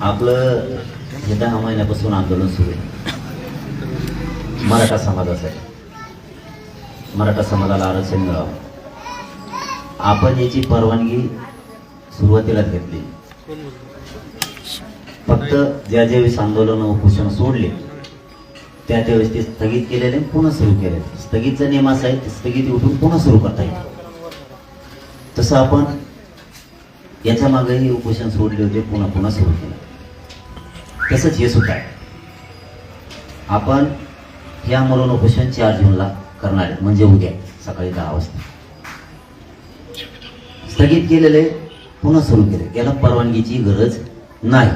आपलं हे दहा महिन्यापासून आंदोलन सुरू आहे. मराठा समाजासाठी. मराठा समाजाला आरक्षण मिळावं. आपण याची परवानगी सुरुवातीलाच घेतली. फक्त ज्या ज्यावेळेस आंदोलन उपोषण सोडले त्या त्यावेळेस ते स्थगित केलेले पुन्हा सुरू केले स्थगितचा नियम असा आहे ते स्थगिती उठून पुन्हा सुरू करता येईल. तसं आपण याच्या मागेही उपोषण सोडले होते पुन्हा पुन्हा सुरू केलं. तसंच हे सुद्धा आहे. आपण हे आंदोलन उपोषण चार जूनला करणार आहे म्हणजे उद्या सकाळी दहा वाजता. स्थगित केलेले पुन्हा सुरू केले. याला परवानगीची गरज नाही.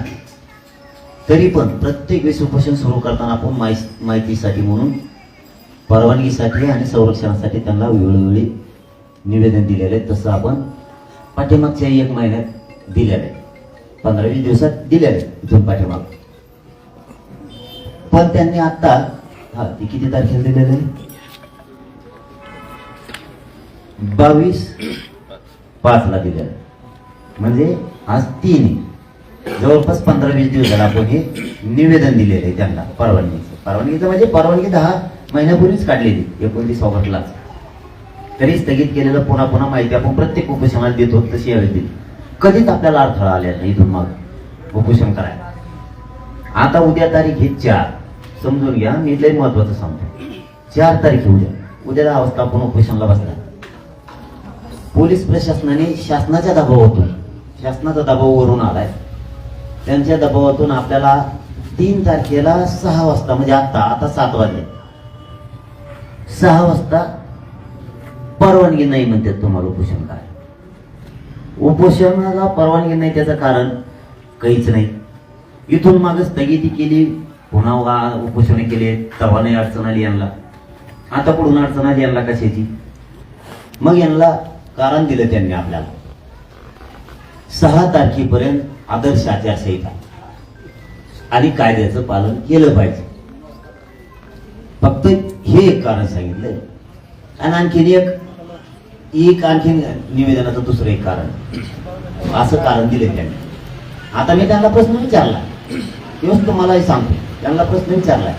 तरी पण प्रत्येक वेळेस उपोषण सुरू करताना आपण माहि माहितीसाठी म्हणून परवानगीसाठी आणि संरक्षणासाठी त्यांना वेळोवेळी निवेदन दिलेले आहे तसं आपण पाठीमागच्या एक महिन्यात दिलेलं आहे पंधरा वीस दिवसात दिलेलं आहे इथून पाठीमाग. पण त्यांनी आता हा ती किती तारखेला दिलेलं आहे? बावीस पाचला दिलेलं. आहे. म्हणजे आज तीन. जवळपास पंधरा वीस दिवसाला आपण हे निवेदन दिलेलं आहे त्यांना परवानगीचं. परवानगीचं म्हणजे परवानगी दहा महिन्यापूर्वीच काढलेली एकोणतीस ऑगस्टलाच. तरी स्थगित केलेलं पुन्हा पुन्हा माहिती आपण प्रत्येक उपोषणाला देतो तशी यावेळी दिली कधीच आपल्याला अडथळा आल्या नाही इथून मग. उपोषण करायला. आता उद्या तारीख ही चार. समजून घ्या मी लय महत्वाचं सांगतो चार तारीख उद्या. उद्याला अवस्था आपण उपोषणला बसला पोलीस प्रशासनाने शासनाच्या दबावातून शासनाचा दबाव वरून आलाय. त्यांच्या दबावातून आपल्याला तीन तारखेला सहा वाजता म्हणजे आता आता सात वाजले. सहा वाजता परवानगी नाही म्हणतात तुम्हाला उपोषण काय? उपोषणाला परवानगी नाही त्याचं कारण काहीच नाही. इथून माग स्थगिती केली पुन्हा उपोषण केले तेव्हा नाही अडचण आली यांना. आता पुढून अडचण आली यांना कशाची? मग यांना कारण दिलं त्यांनी आपल्याला. सहा तारखेपर्यंत आदर्श आचारसंहिता. आणि कायद्याचं पालन केलं पाहिजे. फक्त हे एक कारण सांगितलं आणि आणखीन एक एक आणखीन निवेदनाचं दुसरं एक कारण. असं कारण दिले त्यांनी. आता मी त्यांना प्रश्न विचारला. तेव्हाच तुम्हालाही सांगतो. त्यांना प्रश्न विचारलाय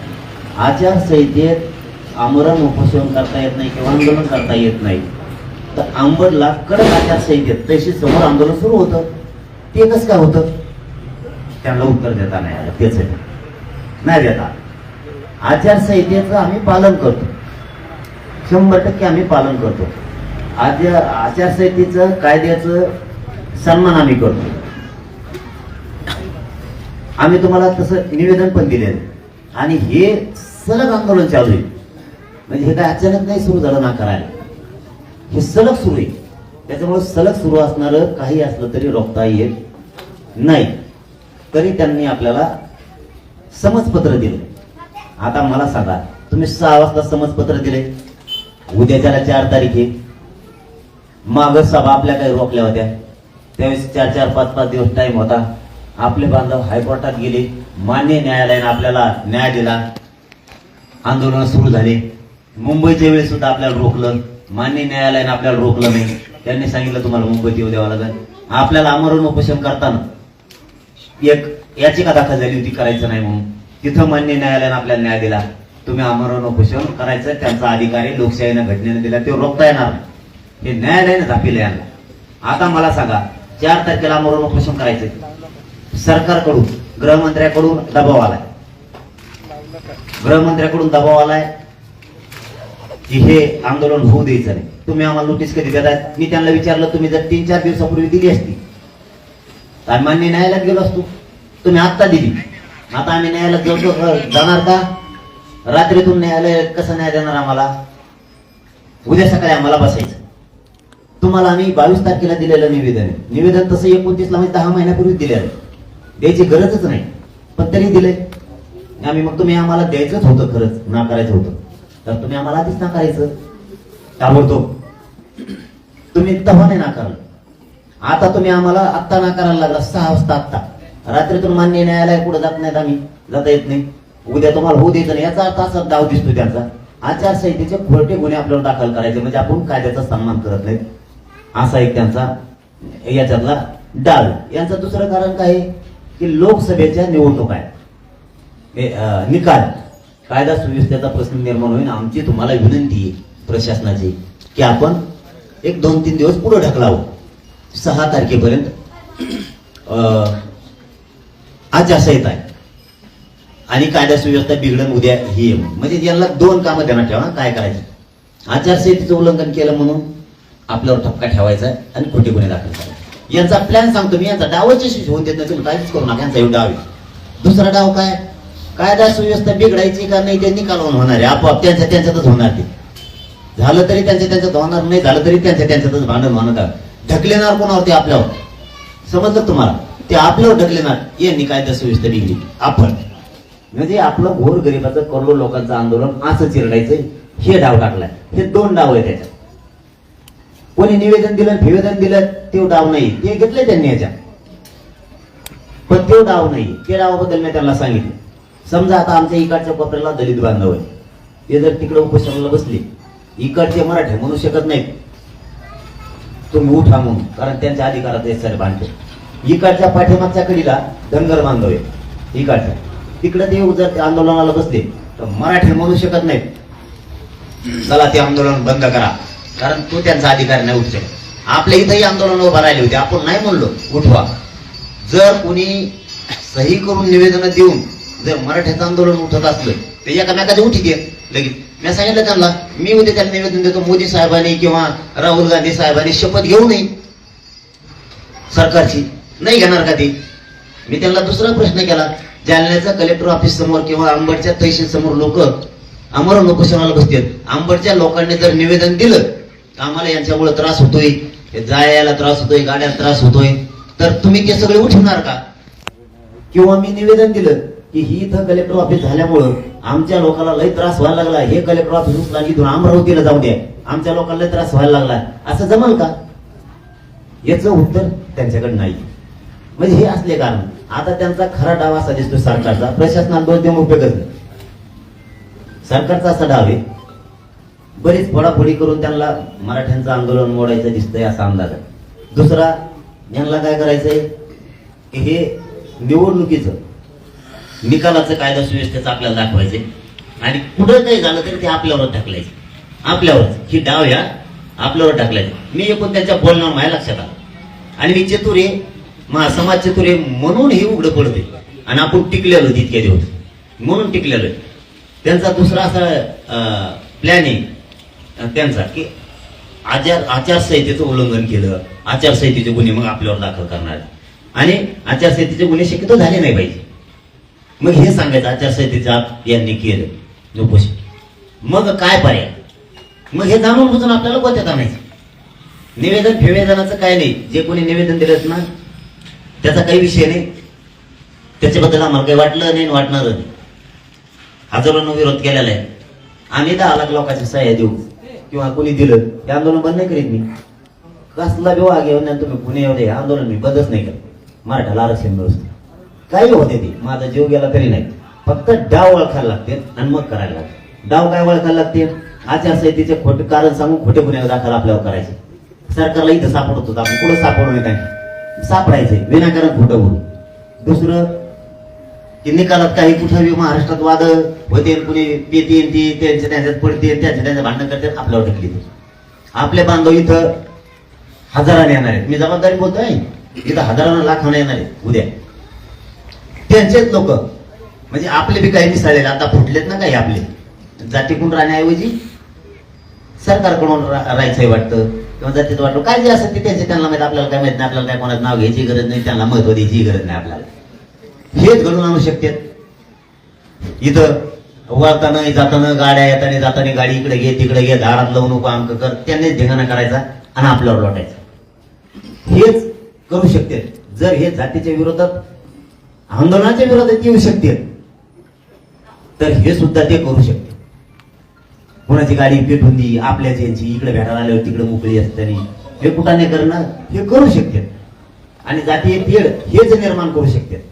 आचारसंहितेत आमरण उपोषण करता येत नाही किंवा आंदोलन करता येत नाही. तर आंबडला कडक आचारसंहितेत तशी समोर आंदोलन सुरू होतं. ते कसं काय होतं? त्यांना उत्तर देता नाही आलं. तेच आहे. नाही देता. आचारसंहितेचं आम्ही पालन करतो. शंभर टक्के आम्ही पालन करतो. आज आचारसंहितेचं कायद्याचं सन्मान आम्ही करतो. आम्ही तुम्हाला तसं निवेदन पण दिलेलं आणि हे सलग आंदोलन चालू आहे. म्हणजे हे काय अचानक नाही सुरू झालं ना करायला? हे सलग सुरू आहे. त्याच्यामुळे सलग सुरू असणारं काही असलं तरी रोखता येत नाही. तरी त्यांनी आपल्याला समजपत्र दिलं. आता मला सांगा तुम्ही सहा वाजता समजपत्र दिले उद्याच्याला चार तारीख आहे. माग सभा आपल्या काही रोखल्या होत्या. त्यावेळेस चार चार पाच पाच दिवस टाइम होता. आपले बांधव हायकोर्टात गेले. मान्य न्यायालयाने आपल्याला न्याय दिला. आंदोलन सुरू झाले. मुंबईच्या वेळेस सुद्धा आपल्याला रोखलं. मान्य न्यायालयाने आपल्याला रोखलं नाही. त्यांनी सांगितलं तुम्हाला मुंबईत येऊ द्यावं लागेल. आपल्याला आमरण उपोषण करताना एक याचिका दाखल झाली होती करायचं नाही म्हणून. तिथं मान्य न्यायालयाने आपल्याला न्याय दिला. तुम्ही आमरण उपोषण करायचं त्यांचा अधिकारी लोकशाहीनं घटनेनं दिला ते रोखता येणार नाही. हे न्यायालयाने दाखविलं यांना आता मला सांगा चार तारखेला आमरण उपोषण करायचं सरकारकडून गृहमंत्र्याकडून दबाव आलाय. गृहमंत्र्याकडून दबाव आलाय की हे आंदोलन होऊ द्यायचं नाही. तुम्ही आम्हाला नोटीस कधी देताय? मी त्यांना विचारलं तुम्ही जर तीन चार दिवसापूर्वी दिली असती तर आम्ही मान्य न्यायालयात गेलो असतो. तुम्ही आत्ता दिली. आता आम्ही न्यायालयात जाऊ जाणार का? रात्रीतून न्यायालय कसं न्याय देणार आम्हाला? उद्या सकाळी आम्हाला बसायचं. तुम्हाला आम्ही बावीस तारखेला दिलेलं निवेदन आहे. निवेदन तसं एकोणतीसला म्हणजे दहा महिन्यापूर्वी दिलेलं आहे. द्यायची गरजच नाही. पण तरी दिलंय. आम्ही मग तुम्ही आम्हाला द्यायचंच होतं खरंच. नाकारायचं होतं. तर तुम्ही आम्हाला आधीच नाकारायचं. ताबडतोब. तुम्ही तेव्हा नाही नाकारलं. आता तुम्ही आम्हाला आत्ता नाकारायला लागला. सहा वाजता आत्ता. रात्रीतून मान्य न्यायालय कुठं जात नाहीत आम्ही. जाता येत नाही. उद्या तुम्हाला होऊ द्यायचं नाही. याचा अर्थ असा दाव दिसतो त्यांचा. आचारसंहितेचे खोटे गुन्हे आपल्याला दाखल करायचे. म्हणजे आपण कायद्याचा सन्मान करत नाहीत. असा एक त्यांचा याच्यातला डाल यांचं दुसरं कारण काय? आहे की लोकसभेच्या निवडणूक आहे. हे, निकाल. कायदा सुव्यवस्थेचा प्रश्न निर्माण होईल. आमची तुम्हाला विनंती आहे प्रशासनाची की आपण एक दोन तीन दिवस पुढे ढकलावं. सहा तारखेपर्यंत अं, आचारसंहिता आहे. आणि कायदा सुव्यवस्था बिघडन उद्या ही म्हणजे यांना दोन कामं त्यांना ठेवा. काय करायचं? आचारसंहितेचं उल्लंघन केलं म्हणून आपल्यावर ठपका ठेवायचा आहे आणि खोटे गुन्हे दाखल करायचे. यांचा प्लॅन सांगतो मी यांचा डावच यशस्वी होऊन देत नाही. तुम्ही काहीच करू नका. यांचा एवढा डाव आहे. दुसरा डाव काय? कायदा सुव्यवस्था बिघडायची का नाही ते निकालावून होणार आहे. आपोआप त्यांच्या त्यांच्यातच होणार ते. झालं तरी त्यांच्या त्यांच्यात होणार नाही झालं तरी त्यांच्या त्यांच्यातच भांडण होणार ढकलेणार कोणावर ते आपल्यावर. समजलं तुम्हाला? ते आपल्यावर ढकलेणार. यांनी कायदा सुव्यवस्था बिघडली. आपण. म्हणजे आपलं घोर गरिबाचं करोडो लोकांचं आंदोलन असं चिरडायचं हे डाव टाकलाय. हे दोन डाव आहे त्याच्यात. कोणी निवेदन दिलं निवेदन दिलं ते डाव नाही. ते घेतले त्यांनी याच्या पण तेव डाव नाही. ते डावाबद्दल मी त्यांना सांगितलं. समजा आता आमच्या इकडच्या कोपऱ्याला दलित बांधव आहे ते जर तिकडे उपोषणाला बसले इकडचे मराठी म्हणू शकत नाहीत. तुम्ही उठा म्हणून कारण त्यांच्या अधिकारात हे सर बांधते इकडच्या पाठीमागच्या कडीला धनगर बांधव आहे इकडच्या. तिकडे ते जर ते आंदोलनाला बसले तर मराठी म्हणू शकत नाहीत. चला ते आंदोलन बंद करा. कारण तो त्यांचा अधिकार नाही उठतोय आपल्या इथंही आंदोलन उभं राहिले होते. आपण नाही म्हणलो उठवा. जर कोणी सही करून निवेदन देऊन जर मराठ्याचं आंदोलन उठत असलं तर एकामेकाचे उठी दे लगेच. मी सांगितलं त्यांना मी उद्या त्याला निवेदन देतो मोदी साहेबांनी किंवा राहुल गांधी साहेबांनी शपथ घेऊ नये. सरकारची. नाही घेणार का ते? मी त्यांना दुसरा प्रश्न केला. जालन्याचा कलेक्टर ऑफिस समोर किंवा आंबडच्या तहसील समोर लोक आम्हाला उपोषणाला बसतात. आंबडच्या लोकांनी जर निवेदन दिलं आम्हाला यांच्यामुळे त्रास होतोय जायला त्रास होतोय गाड्याला त्रास होतोय. तर तुम्ही ते सगळे उठवणार का? किंवा मी निवेदन दिलं की ही इथं कलेक्टर ऑफिस झाल्यामुळं आमच्या लोकांना लय त्रास व्हायला लागला. हे कलेक्टर ऑफिस उचला इथून अमरावतीला जाऊ द्या आमच्या लोकांना लय त्रास व्हायला लागला. असं जमल का? याचं उत्तर त्यांच्याकडे नाही. म्हणजे हे असले कारण. आता त्यांचा खरा डाव असा दिसतो सरकारचा. प्रशासनात दोन देऊन उपयोगच नाही सरकारचा असा डाव आहे. बरीच फोडाफोडी करून त्यांना मराठ्यांचं आंदोलन मोडायचं दिसतंय असा अंदाज आहे. दुसरा यांना काय करायचंय? की हे निवडणुकीचं निकालाचं कायदा सुव्यवस्थेचं आपल्याला दाखवायचंय. आणि कुठं काही झालं तरी ते आपल्यावर टाकलायचं आपल्यावरच ही डाव या आपल्यावर टाकलायचं मी एकूण त्यांच्या बोलण्यावर माझ्या लक्षात आलं. आणि मी चतुर आहे मा समाज चतुर आहे म्हणून हे उघडं पडते आणि आपण टिकलेलो तितक्या दिवस. म्हणून टिकलेलो त्यांचा दुसरा असा प्लॅन आहे. त्यांचा की आचार आचारसंहितेचं उल्लंघन केलं. आचारसंहितेचे गुन्हे मग आपल्यावर दाखल करणार. आणि आचारसंहितेचे गुन्हे शक्यतो झाले नाही पाहिजे. मग हे सांगायचं आचारसंहितेचा यांनी केलं. उपोषण मग काय पर्याय? मग हे जाणून बुजून आपल्याला कोणत्यात आणायचं. निवेदन फिवेदनाचं काय नाही. जे कोणी निवेदन दिलं ना त्याचा काही विषय नाही. त्याच्याबद्दल आम्हाला काही वाटलं नाही आणि वाटणार नाही. हजारोनं विरोध केलेला आहे. आम्ही दहा लाख लोकांच्या सह्या देऊ. किंवा कोणी दिलं हे आंदोलन बंद नाही करीत मी. कसला विवाह घेऊन नाही तुम्ही पुणे एवढे दे आंदोलन मी बंदच नाही करत. मराठाला आरक्षण व्यवस्था काही होते ते माझा जीव गेला तरी नाही. फक्त डाव ओळखायला लागते आणि मग करायला लागते. डाव काय ओळखायला लागते? आचारसंहितेचे खोटे कारण सांगून खोटे गुन्हे दाखल आपल्यावर करायचे. सरकारला इथं सापडत होतं आपण कुठं सापडू नये काय सापडायचे विनाकारण खोटं बोलू. दुसरं की निकालात काही कुठं महाराष्ट्रात वाद होते कुणी पेती ती त्यांच्या त्यांच्यात पडते त्यांच्या त्यांच्या भांडण करतात आपल्यावर ढकली आपले बांधव इथं हजाराने येणार आहेत. मी जबाबदारी बोलतोय इथं हजारानं लाखानं येणार आहेत उद्या. त्यांचेच लोक. म्हणजे आपले बी काही मिसळलेले आता फुटलेत ना काही आपले. जातीकडून राहण्याऐवजी सरकारकडून रा- राहायचंय वाटतं किंवा जातीत वाटतं काय जे असं ते त्यांचे त्यांना माहिती आपल्याला काय माहीत नाही आपल्याला काय कोणाचं नाव घ्यायची गरज नाही त्यांना महत्त्व द्यायची गरज नाही आपल्याला. हेच घडून आणू शकतात इथं वळताना जाताना गाड्या येताना जाताना गाडी इकडे घे तिकडे घे दारात लावू नको अंक कर. त्यांनीच धिंगाणा करायचा आणि आपल्यावर लोटायचा. हेच करू शकते. जर हे जातीच्या विरोधात आंदोलनाच्या विरोधात येऊ शकते तर हे सुद्धा ते करू शकते. कोणाची गाडी पेटून दी आपल्याच यांची इकडे भेटायला आल्यावर तिकडे मोकळी असताना. हे कुठाने करणं हे करू शकते. आणि जातीय तेढ हेच निर्माण करू शकते.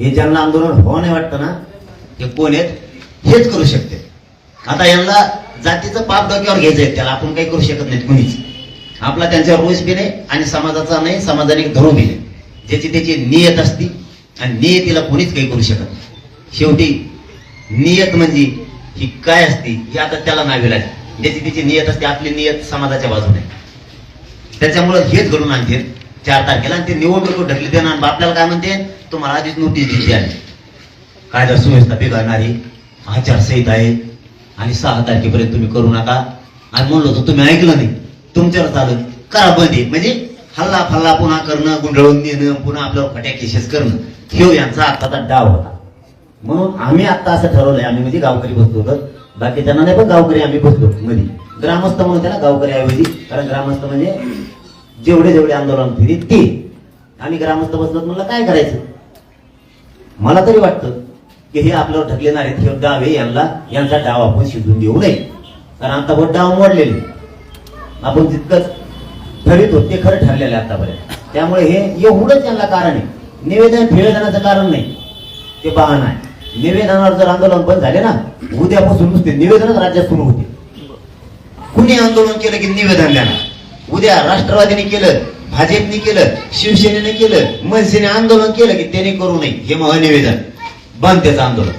हे ज्यांना आंदोलन व्हावं नाही वाटतं ना ते कोण आहेत? हेच करू शकते. आता यांना जातीचं पाप डोक्यावर घ्यायचंय त्याला आपण काही करू शकत नाही कुणीच. आपला त्यांच्यावर रोष बी नाही आणि समाजाचा नाही समाजाने धरू बी नाही ज्याची त्याची नियत असती आणि नियतीला कोणीच काही करू शकत नाही. शेवटी नियत म्हणजे ही काय असती ही आता त्याला नावे लागेल. ज्याची त्याची नियत असते आपली नियत समाजाच्या बाजूने. त्याच्यामुळं हेच घडून आणते चार तारखेला आणि ते निवडणूक ढकली देणार आणि आपल्याला काय म्हणते? तुम्हाला आधीच नोटीस दिली आहे. कायदा सुव्यवस्था बिघडणारी आचारसंहिता आहे. आणि सहा तारखेपर्यंत तुम्ही करू नका. आणि म्हणलो होतो तुम्ही ऐकलं नाही. तुमच्यावर चालू करा बंदी. म्हणजे हल्ला फल्ला पुन्हा करणं गुंडळून नेणं पुन्हा आपल्यावर फट्या केसेस करणं. हे यांचा आत्ताचा डाव होता. म्हणून आम्ही आता असं ठरवलंय. आम्ही म्हणजे गावकरी बसलो होतो. बाकी त्यांना नाही पण गावकरी आम्ही बसलो मध्ये. ग्रामस्थ म्हणून त्याला गावकरी ऐवजी कारण ग्रामस्थ म्हणजे जेवढे जेवढे आंदोलन फिरी ते आम्ही ग्रामस्थ बसलो म्हणलं काय करायचं? मला तरी वाटतं की हे आपल्यावर ढकलेणार आहेत हे डाव आहे यांना यांचा डाव आपण शिजून देऊ नये. कारण आता बोट डाव मोडलेले. आपण जितकंच ठरवितो ते खरं ठरलेलं आहे आतापर्यंत. त्यामुळे हे एवढंच यांना कारण आहे. निवेदन निवेदनाचं कारण नाही. ते बहाणा आहे निवेदनावर जर आंदोलन बंद झाले ना उद्यापासून नुसते निवेदनच राज्यात सुरू होते कुणी आंदोलन केलं की निवेदन देणार? उद्या राष्ट्रवादीने केलं भाजपने केलं शिवसेनेने केलं मनसेने आंदोलन केलं की त्याने करू नये हे मग निवेदन. बंद त्याचं आंदोलन.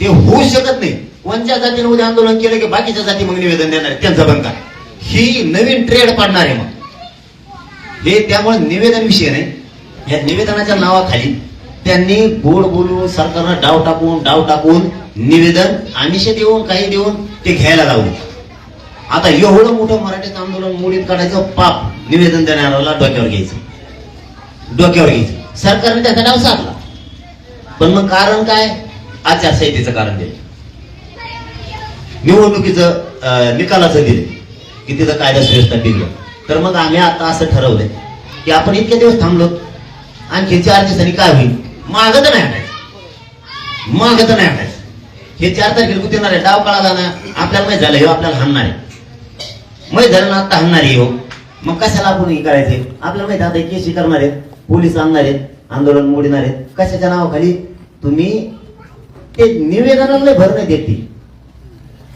ते होऊ शकत नाही. कोणत्या जातीने उद्या आंदोलन केलं की बाकीच्या जाती मग निवेदन देणार त्यांचा त्यांचं बंद करा. ही नवीन ट्रेड पाडणार आहे मग. हे त्यामुळे निवेदन विषय नाही. या निवेदनाच्या नावाखाली त्यांनी गोड बोलून सरकारनं डाव टाकून डाव टाकून निवेदन आमिष देऊन काही देऊन ते घ्यायला लावून आता एवढं मोठं मराठीचं आंदोलन मोडीत काढायचं पाप निवेदन देणाऱ्याला डोक्यावर घ्यायचं. डोक्यावर घ्यायचं. सरकारने त्याचा डाव साधला. पण मग कारण काय? आचारसंहितेचं कारण दिलं. निवडणुकीचं निकालाचं दिले. की तिथं कायदा सुव्यवस्था बिघडलं. तर मग आम्ही आता असं ठरवलंय की आपण इतके दिवस थांबलो. आणखी चार दिवसांनी काय होईल? मागत तर नाही हटायचं मागत तर नाही हटायचं हे चार तारखेला कुठे येणार आहे? डाव कळाला ना आपल्याला माहीत झालं हे आपल्याला हाणणार आहे. माहीत झालं आता आणणार आहे हो. मग कशाला आपण हे करायचे? आपल्याला माहिती आता हे केसी करणार आहेत पोलीस आणणार आहेत आंदोलन मोडणार आहेत कशाच्या नावाखाली? तुम्ही ते निवेदनाला लय भर नाही देते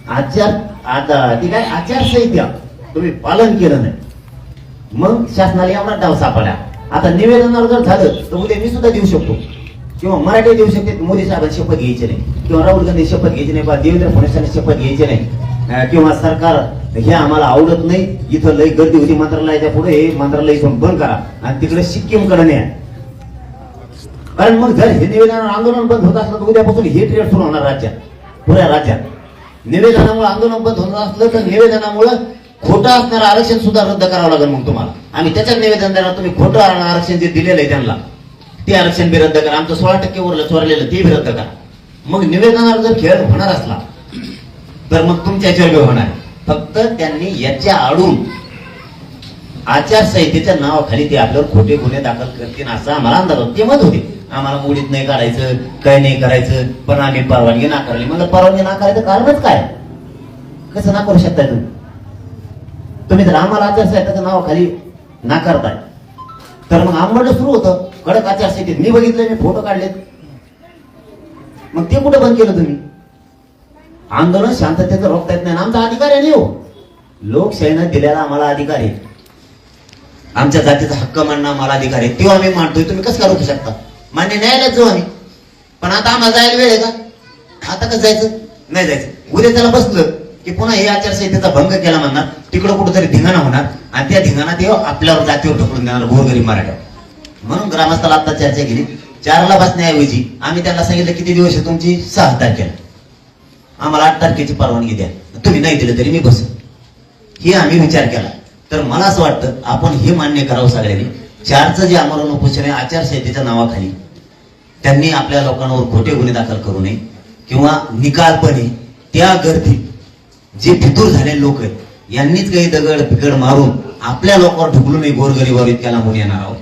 आचार आता ती काय आचारसंहिता. तुम्ही पालन केलं नाही. मग शासनाला एवढा डाव सापडला. आता निवेदनावर जर झालं तर उद्या मी सुद्धा देऊ शकतो. किंवा मराठी देऊ शकते मोदी साहेबांनी शपथ घ्यायची नाही. किंवा राहुल गांधी शपथ घ्यायची नाही किंवा देवेंद्र फडणवीसांनी शपथ घ्यायची नाही. किंवा सरकार हे आम्हाला आवडत नाही. इथं लय गर्दी होती मंत्रालयाच्या पुढे हे मंत्रालय इथून बंद करा. आणि तिकडे सिक्कीमकडे न्या. कारण मग जर हे निवेदन आंदोलन बंद होत असलं तर उद्यापासून हे ट्रेड सुरू होणार राज्यात पुऱ्या राज्यात. निवेदनामुळे आंदोलन बंद होत असलं तर निवेदनामुळे खोटं असणारं आरक्षण सुद्धा रद्द करावं लागेल मग तुम्हाला. आम्ही त्याच्यात निवेदन देणार तुम्ही खोटं आरक्षण जे दिलेलं आहे त्यांना ते आरक्षण बी रद्द करा. आमचं सोळा टक्के उरलं चोरलेलं ते बी रद्द करा. मग निवेदनावर जर खेळ होणार असला तर मग तुमच्या याच्यावर होणार? फक्त त्यांनी याच्या आडून आचारसंहितेच्या नावाखाली ते आपल्यावर खोटे गुन्हे दाखल करतील असा आम्हाला अंदाज होता. ते मत होते. आम्हाला मुडीत नाही काढायचं काही नाही करायचं पण आम्ही परवानगी नाकारली म्हणलं परवानगी नाकारायचं कारणच काय? कसं नाकारू शकताय तुम्ही? तुम्ही जर आम्हाला आचारसंहितेच्या नावाखाली नाकारताय तर मग आम्हाला सुरू होतं. कडक आचारसंहितेत मी बघितलं मी फोटो काढलेत. मग ते कुठं बंद केलं तुम्ही? आंदोलन शांततेचं रोखता येत नाही. आमचा अधिकार आहे नाही हो. लोकशाहीनं दिलेला आम्हाला अधिकार आहे. आमच्या जातीचा हक्क मानणं आम्हाला अधिकार आहे. तो आम्ही मानतोय. तुम्ही कसं काय रोखू शकता? मान्य न्यायालयात जाऊ आम्ही. पण आता आम्हाला जायला वेळ आहे का? आता कसं जायचं? नाही जायचं. उद्या त्याला बसलं की पुन्हा हे आचारसंहितेचा भंग केला म्हणणार. तिकडं कुठंतरी धिंगाणा होणार. आणि त्या धिंगाणा ते आपल्यावर जातीवर ढकलून देणार गोरगरीब मराठा म्हणून ग्रामस्थाला आता चर्चा केली. चारला बसण्याऐवजी आम्ही त्यांना सांगितलं किती दिवस आहे तुमची? सहा तारखेला. आम्हाला आठ तारखेची परवानगी द्या. तुम्ही नाही दिलं तरी मी बस हे आम्ही विचार केला. तर मला असं वाटतं आपण हे मान्य करावं सगळ्यांनी. चारचं जे आमरण उपोषण आहे आचारसंहितेच्या नावाखाली त्यांनी आपल्या लोकांवर खोटे गुन्हे दाखल करू नये किंवा निकालपणे त्या गर्दीत जे फितूर झालेले लोक आहेत यांनीच काही दगड बिगड मारून आपल्या लोकांवर ढुकलू नये गोरगरीबावर इतक्या लांबून येणार आहोत.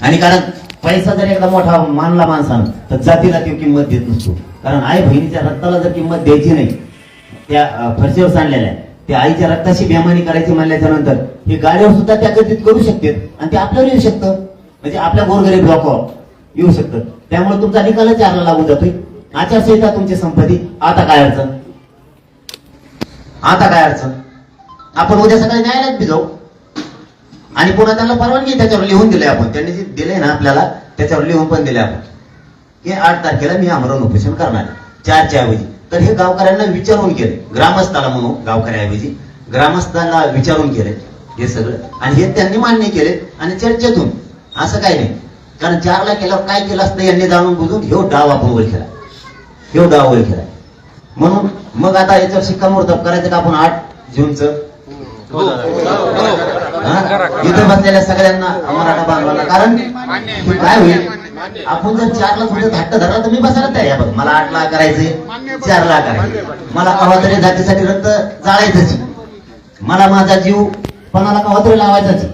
आणि कारण पैसा जर एकदा मोठा मानला माणसानं तर जातीला ती किंमत देत नसतो. कारण आई बहिणीच्या रक्ताला जर किंमत द्यायची नाही त्या फरशीवर सांडलेल्या आहे त्या आईच्या रक्ताशी बेमानी करायची म्हणल्याच्या नंतर हे गाड्यावर सुद्धा त्या गतीत करू शकते आणि ते आपल्यावर येऊ शकतं. म्हणजे आपल्या गोरगरीब लोकांवर येऊ शकतं त्यामुळे तुमचा निकालच चारला लागून जातोय. आचारसंहिता तुमची संपत्ती आता काय अडचण? आता काय अडचण? आपण उद्या सकाळी न्यायालयात बी जाऊ. आणि पुन्हा त्यांना परवानगी त्याच्यावर लिहून दिले आपण. त्यांनी जे दिले ना आपल्याला त्याच्यावर लिहून पण दिले आपण. की आठ तारखेला मी आमरण उपोषण करणार आहे. चारच्या ऐवजी. तर हे गावकऱ्यांना विचारून केले ग्रामस्थाला म्हणू गावकऱ्याऐवजी. ग्रामस्थांना विचारून केले हे सगळं. आणि हे त्यांनी मान्य केले आणि चर्चेतून. असं काही नाही. कारण चारला केल्यावर काय केलं असतं यांनी जाणून बुजून ह्यो डाव आपण वर केला. ह्यो डाव वर केला. म्हणून मग आता याच्यावर शिक्कामोर्तब करायचं का आपण आठ जूनचं? हो, हो, हो. इथे बसलेल्या सगळ्यांना मराठा बांधवाला. कारण काय होईल? आपण जर चारला रुपये हट्ट धरला तर मी बसायला तयार बघ मला आठला करायचे चारला करायचे. मला कवातरी जातीसाठी रक्त जाळायचंच. मला माझा जीव पणाला कवातरी लावायचाच.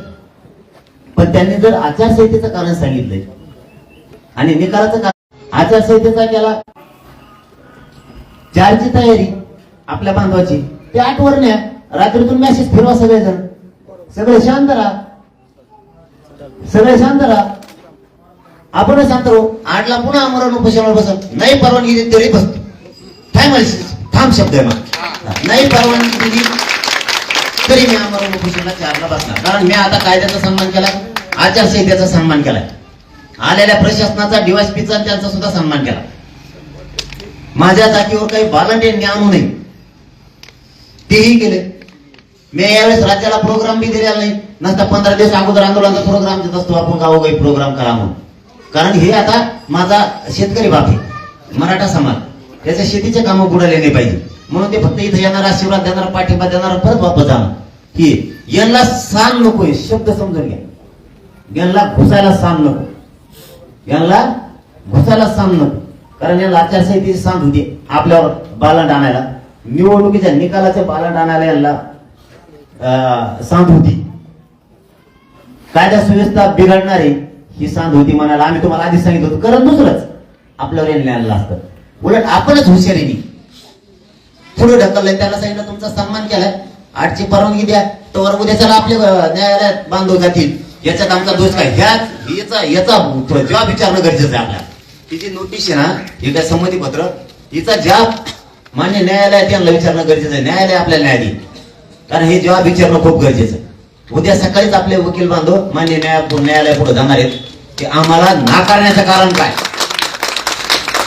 पण त्यांनी जर आचारसंहितेचं कारण सांगितलंय आणि निकालाचं कारण आचारसंहितेचा केला चारची तयारी आपल्या बांधवाची ते आठ न्या रात्रीतून मॅसेज फिरवा सगळेजण. सगळे शांत राहा सगळे शांत राहा आपणच शांत आठला पुन्हा आमरण उपोषणावर बसत. नाही परवानगी दिली तरी बसतो. थांब थांब शब्द आहे मग नाही परवानगी दिली तरी मी आमरण उपोषणाला चारला बसणार. कारण मी आता कायद्याचा सन्मान केला आचारसंहितेचा सन्मान केलाय. आलेल्या प्रशासनाचा डीवायसपीचा त्यांचा सुद्धा सन्मान केला माझ्या जागेवर काही बालंटेंनी आणू नये. तेही केले. मी यावेळेस राज्याला प्रोग्राम बी दिलेला नाही. नसता पंधरा दिवस अगोदर आंदोलनाचा प्रोग्राम देत असतो आपण गावोगावी प्रोग्राम करा म्हणून. कारण हे आता माझा शेतकरी बाप आहे मराठा समाज. त्याच्या शेतीचे कामं बुडाले नाही पाहिजे. म्हणून ते फक्त इथे येणारा आशीर्वाद देणारा पाठिंबा देणारा परत वापस जाणार ही यांना साण नकोय शब्द समजून घ्या. यांना घुसायला सांग नको. यांना घुसायला साण नको. कारण यांना आचारसंहितेची सांग होती आपल्यावर बालांड आणायला. निवडणुकीच्या निकालाच्या बालांड आणायला यांना अं, होती कायदा सुव्यवस्था बिघडणारी ही सांध होती म्हणाला आम्ही तुम्हाला आधी सांगितलं होतं. कारण दुसरंच आपल्यावर यांनी आणलं असतं उलट आपणच हुशारीने पुढे ढकललंय त्याला सांगितलं तुमचा सन्मान केलाय. आठची परवानगी द्या. तर उद्या चला आपल्या न्यायालयात बांधव जातील. याच्यात आमचा दोष काय? ह्याच याचा याचा जबाब विचारणं गरजेचं आहे आपल्याला. तिची जी नोटीस आहे ना हे काय संमती पत्र हिचा जबाब मान्य न्यायालयात यांना विचारणं गरजेचं आहे. न्यायालय आपल्याला न्याय देईल कारण हे जेव्हा विचारणं खूप गरजेचं आहे. उद्या सकाळीच आपले वकील बांधव मान्य न्याया न्यायालय पुढे जाणार आहेत. की आम्हाला नाकारण्याचं कारण काय?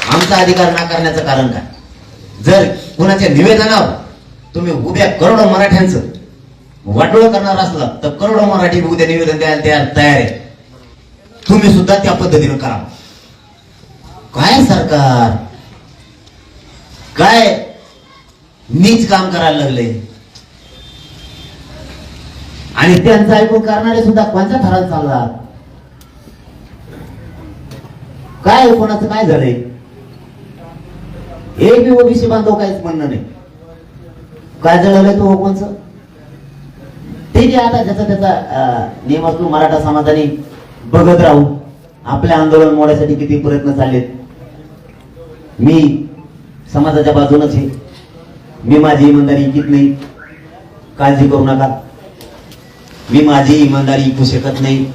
आमचा अधिकार नाकारण्याचं कारण काय? जर कुणाच्या निवेदनावर तुम्ही उद्या करोडो मराठ्यांचं वाटोळ करणार असला तर करोडो मराठी उद्या निवेदन द्यायला तयार तयार आहे. तुम्ही सुद्धा त्या पद्धतीनं करा. काय सरकार? काय? नीच काम करायला लागले. आणि त्यांचं ऐकून करणारे सुद्धा कोणत्या थरात चालला काय हो, कोणाचं काय झालंय? हे बी ओबीसी बांधव काहीच म्हणणं नाही. काय झालंय तो कोणचं ते जे आता ज्याचा त्याचा अं, नियम असतो मराठा समाजाने बघत राहू आपल्या आंदोलन मोडण्यासाठी किती प्रयत्न चाललेत. मी समाजाच्या बाजूनच आहे. मी माझी इमानदारी इकित नाही. काळजी करू नका. मी माझी इमानदारी इकू शकत नाही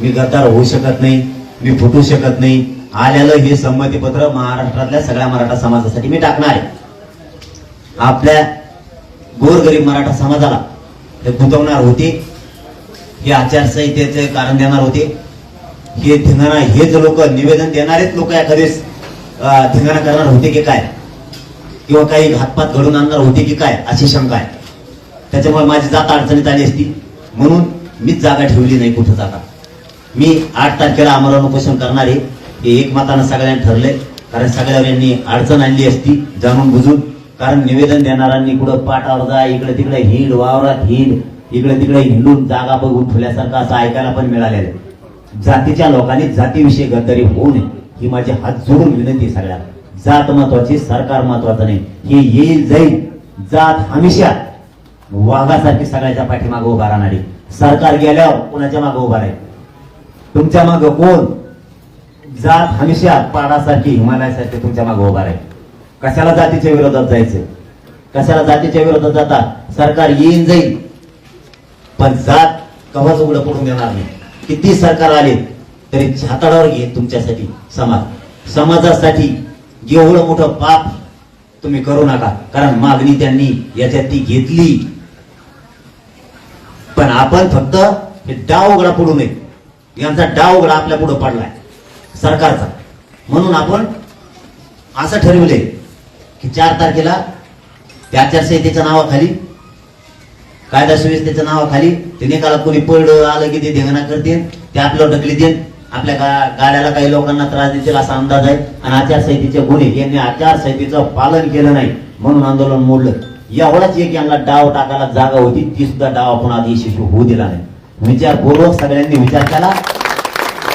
मी गद्दार होऊ शकत नाही मी फुटू शकत नाही. आलेलं हे संमतीपत्र महाराष्ट्रातल्या सगळ्या मराठा समाजासाठी मी टाकणार आहे. आपल्या गोरगरीब मराठा समाजाला हे गुंतवणार होते हे आचारसंहितेचे कारण देणार होते हे धिंगाणा हेच लोक निवेदन देणारेच लोक एखादेच धिंगाणा करणार होते की काय? किंवा काही घातपात घडून आणणार होते की काय? अशी शंका आहे. त्याच्यामुळे माझी जात अडचणीत आली असती. म्हणून मीच जागा ठेवली नाही कुठं जाता. मी आठ तारखेला आमरण उपोषण करणार आहे हे एकमतानं सगळ्यांनी ठरलंय. कारण सगळ्यावर यांनी अडचण आणली असती जाणून बुजून. कारण निवेदन देणाऱ्यांनी कुठं पाटावर जा इकडे तिकडे हिंड वावरात हिंड इकडे तिकडे हिंडून जागा बघून ठेवल्यासारखं असं ऐकायला पण मिळालेलं आहे. जातीच्या लोकांनी जातीविषयी गद्दारी होऊ नये ही माझी हात जोडून विनंती आहे सगळ्यांना. जात महत्वाची सरकार महत्वाचं नाही. हे येईल जाईल. जात हमेशा वाघासारखी सगळ्याच्या पाठीमागं उभा राहणारी. सरकार गेल्यावर कुणाच्या मागे उभा राहील? तुमच्या मागं कोण? जात हमेशा पाडासारखी हिमालयासारखी तुमच्या मागे उभा राहील. कशाला जातीच्या विरोधात जायचं? कशाला जातीच्या विरोधात जाता सरकार येईन जाईल. पण जात कवच उघडं पडून देणार नाही. किती सरकार आले तरी छाताडावर घेईन तुमच्यासाठी समाज. समाजासाठी एवढं मोठं पाप तुम्ही करू नका. कारण मागणी त्यांनी याच्यात ती घेतली. पण आपण फक्त हे डाव उघडा पडू नये. यांचा डाव उघडा आपल्या पुढे पडलाय. सरकारचा. म्हणून आपण असं ठरविले की चार तारखेला त्या आचारसंहितेच्या नावाखाली कायदा सुव्यवस्थेच्या नावाखाली ते निकालात कोणी पड आलं की ते धिंगणा करतील ते आपल्यावर ढकली देईन आपल्या गा- गाड्याला काही लोकांना त्रास देतील असा अंदाज आहे. आणि आचारसंहितेचे गुन्हे यांनी आचारसंहितेचं पालन केलं नाही म्हणून आंदोलन मोडलं. एवढाच एक यांना डाव टाकायला जागा होती ती सुद्धा डाव आपण आधी यशस्वी होऊ दिला नाही. विचारपूर्वक सगळ्यांनी विचार केला.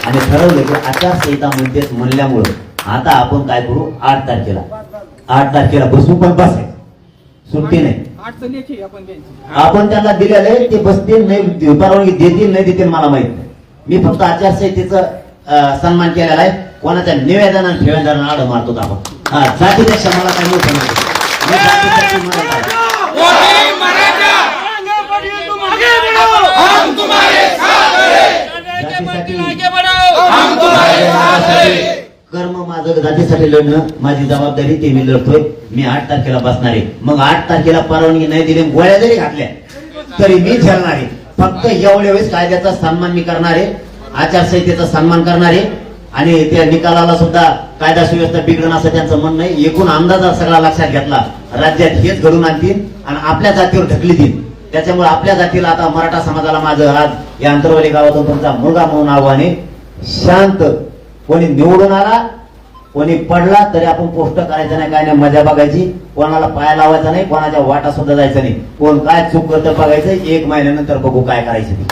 आणि ठरवलं की आचारसंहिता म्हणतेच म्हणल्यामुळं आता आपण काय करू? आठ तारखेला. आठ तारखेला बसू पण बस आहे. सुट्टी नाही. आपण त्यांना दिलेलं आहे ते बसतील नाही परवानगी देतील नाही देतील मला माहीत नाही. मी फक्त आचारसंहितेचं सन्मान केलेला आहे. कोणाच्या निवेदन आणि ठेवेदारांना आड मारतो आपण? हा जातीपेक्षा मला काही मोठं नाही. कर्म माझं जातीसाठी लढणं माझी जबाबदारी ते मी लढतोय. मी आठ तारखेला बसणार. आहे मग आठ तारखेला परवानगी नाही दिली गोळ्या जरी घातल्या तरी मी झेलणार. आहे फक्त एवढ्या वेळेस कायद्याचा सन्मान मी करणार आहे आचारसंहितेचा सन्मान करणार आहे आणि त्या निकालाला सुद्धा कायदा सुव्यवस्था बिघडणं असं त्यांचं म्हणणं नाही एकूण अंदाजा सगळा लक्षात घेतला राज्यात हेच घडून आणतील आणि आपल्या जातीवर ढकलीतील त्याच्यामुळे आपल्या जातीला आता मराठा समाजाला माझं आज या अंतरवाली गावातून तुमचा मुलगा म्हणून आव्हाने शांत कोणी निवडून आला कोणी पडला तरी आपण पोस्ट करायचं नाही काय नाही मजा बघायची. कोणाला पाय लावायचा नाही कोणाच्या वाटा सुद्धा जायचं नाही. कोण काय चूक करतं बघायचं एक महिन्यानंतर बघू काय करायचं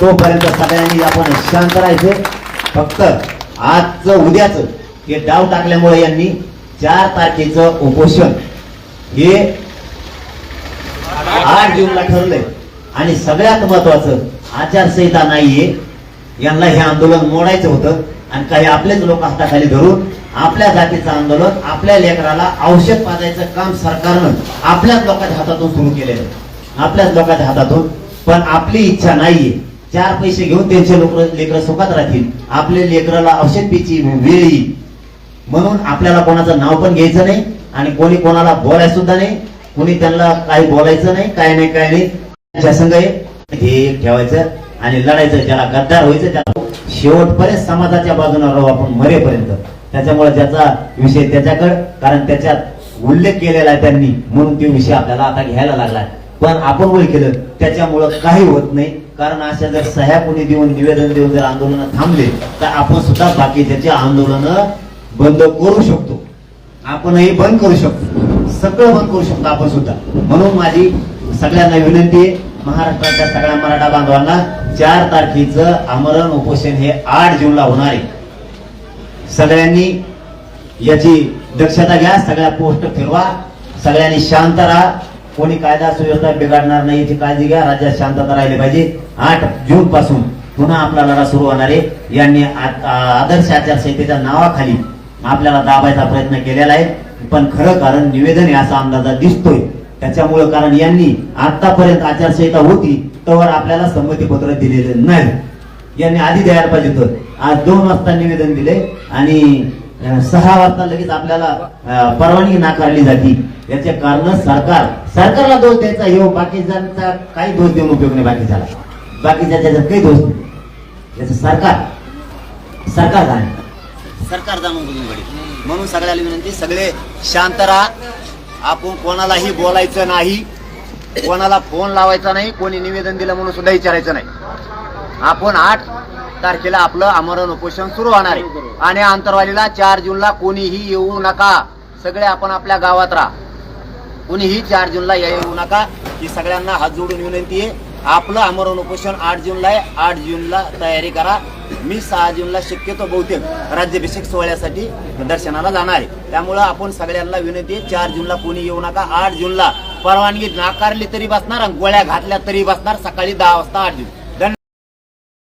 तोपर्यंत सगळ्यांनी आपण शांत राहायचं. फक्त आजचं उद्याच हे डाव टाकल्यामुळे यांनी चार तारखेचं उपोषण हे आठ जूनला ठरलंय. आणि सगळ्यात महत्वाचं आचारसंहिता नाहीये. यांना हे आंदोलन मोडायचं होतं आणि काही आपलेच लोक हाताखाली धरून आपल्या जातीचं आंदोलन आपल्या लेकराला औषध पाजायचं काम सरकारनं आपल्याच लोकांच्या हातातून सुरू केलेलं आहे. आपल्याच लोकांच्या हातातून. पण आपली इच्छा नाहीये. चार पैसे घेऊन त्यांचे लोक लेकर सुखात राहतील. आपल्या लेकराला औषध पिची वेळ. येईल म्हणून आपल्याला कोणाचं नाव पण घ्यायचं नाही आणि कोणी कोणाला बोलाय सुद्धा नाही. कोणी त्यांना काही बोलायचं नाही काय नाही काय नाही. त्यांच्या संघ हे ठेवायचं आणि लढायचं. ज्याला गद्दार व्हायचं त्याला शेवटपर्यंत समाजाच्या बाजूने राहू आपण मरेपर्यंत. त्याच्यामुळे त्याचा विषय त्याच्याकडे कारण त्याच्यात उल्लेख केलेला आहे त्यांनी. म्हणून तो विषय आपल्याला आता घ्यायला लागलाय पण आपण वय केलं त्याच्यामुळं काही होत नाही. कारण अशा जर सह्या कोणी देऊन निवेदन देऊन जर आंदोलन थांबले तर आपण सुद्धा बाकीच्या आंदोलन बंद करू शकतो. आपणही बंद करू शकतो. सगळं बंद करू शकतो आपण सुद्धा. म्हणून माझी सगळ्यांना विनंती आहे महाराष्ट्राच्या सगळ्या मराठा बांधवांना चार तारखेचं आमरण उपोषण हे आठ जूनला होणार आहे. सगळ्यांनी याची दक्षता घ्या सगळ्या पोस्ट फिरवा सगळ्यांनी शांत राहा. कोणी कायदा सुव्यवस्था बिघडणार नाही याची काळजी घ्या. राज्यात शांतता राहिली पाहिजे. आठ जून पासून पुन्हा आपला लढा सुरू होणार आहे. यांनी आ- आदर्श आचारसंहितेच्या नावाखाली आपल्याला दाबायचा प्रयत्न केलेला आहे. पण खरं कारण निवेदन आहे असा अंदाजा दिसतोय. त्याच्यामुळं कारण यांनी आतापर्यंत आचारसंहिता होती तर आपल्याला संमतीपत्र दिलेलं नाही. यांनी आधी द्यायला पाहिजे होतं. आज दोन वाजता निवेदन दिले आणि सहा वाजता लगेच आपल्याला परवानगी नाकारली जाते. याचे कारण सरकार सरकारला दोष द्यायचा हे हो, बाकीच्या काही दोष देऊन उपयोग नाही बाकीच्याला. बाकीच्या त्याच्यात काही दोष नाही. याचं सरकार सरकार जाणे. सरकार जाणून घडी म्हणून सगळ्याला विनंती सगळे शांत राहा. आपण कोणालाही बोलायचं नाही कोणाला फोन लावायचा नाही कोणी निवेदन दिलं म्हणून सुद्धा विचारायचं नाही. आपण आठ तारखेला आपलं आमरण उपोषण सुरू होणार आहे. आणि आंतरवालीला चार जूनला कोणीही येऊ नका. सगळे आपण आपल्या गावात राहा. कोणीही चार जूनला येऊ नका. ही सगळ्यांना हात जोडून विनंती आहे. आपलं आमरण उपोषण आठ जूनला आहे. आठ जूनला तयारी करा. मी सहा जूनला शक्यतो बहुतेक राज्याभिषेक सोहळ्यासाठी दर्शनाला जाणार आहे. त्यामुळं आपण सगळ्यांना विनंती आहे चार जूनला कोणी येऊ नका. आठ जूनला परवानगी नाकारली तरी बसणार आणि गोळ्या घातल्या तरी बसणार सकाळी दहा वाजता आठ जून.